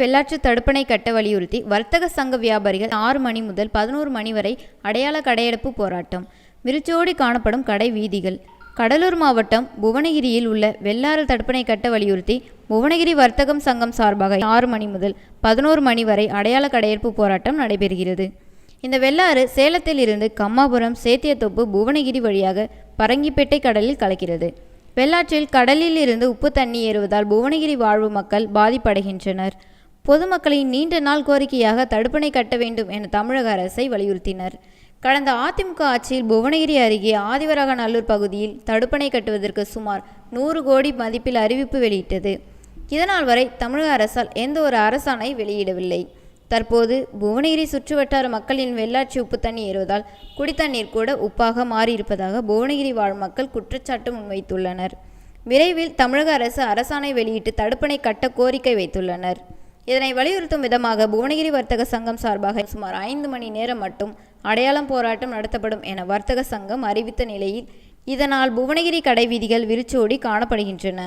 வெள்ளாற்று தடுப்பணை கட்ட வலியுறுத்தி வர்த்தக சங்க வியாபாரிகள் ஆறு மணி முதல் பதினோரு மணி வரை அடையாள கடையெடுப்பு போராட்டம். விருச்சோடி காணப்படும் கடை வீதிகள். கடலூர் மாவட்டம் புவனகிரியில் உள்ள வெள்ளாறு தடுப்பணை கட்ட வலியுறுத்தி புவனகிரி வர்த்தகம் சங்கம் சார்பாக ஆறு மணி முதல் பதினோரு மணி வரை அடையாள கடையெடுப்பு போராட்டம் நடைபெறுகிறது. இந்த வெள்ளாறு சேலத்தில் இருந்து கம்மாபுரம் சேத்தியத்தோப்பு புவனகிரி வழியாக பரங்கிப்பேட்டை கடலில் கலக்கிறது. வெள்ளாற்றில் கடலில் இருந்து உப்பு தண்ணி ஏறுவதால் புவனகிரி வாழ்வு மக்கள் பாதிப்படைகின்றனர். பொதுமக்களின் நீண்ட நாள் கோரிக்கையாக தடுப்பணை கட்ட வேண்டும் என தமிழக அரசை வலியுறுத்தினர். கடந்த அதிமுக ஆட்சியில் புவனகிரி அருகே ஆதிவரகநல்லூர் பகுதியில் தடுப்பணை கட்டுவதற்கு சுமார் நூறு கோடி மதிப்பில் அறிவிப்பு வெளியிட்டது. இதனால் வரை தமிழக அரசால் எந்த ஒரு அரசாணை வெளியிடவில்லை. தற்போது புவனகிரி சுற்றுவட்டார மக்களின் வெள்ளாட்சி உப்பு தண்ணி ஏறுவதால் குடித்தண்ணீர் கூட உப்பாக மாறியிருப்பதாக புவனகிரி வாழ் மக்கள் குற்றச்சாட்டு முன்வைத்துள்ளனர். விரைவில் தமிழக அரசு அரசாணை வெளியிட்டு தடுப்பணை கட்ட கோரிக்கை வைத்துள்ளனர். இதனை வலியுறுத்தும் விதமாக புவனகிரி வர்த்தக சங்கம் சார்பாக சுமார் ஐந்து மணி நேரம் மட்டும் அடையாளம் போராட்டம் நடத்தப்படும் என வர்த்தக சங்கம் அறிவித்த நிலையில் இதனால் புவனகிரி கடை வீதிகள் விரிச்சோடி காணப்படுகின்றன.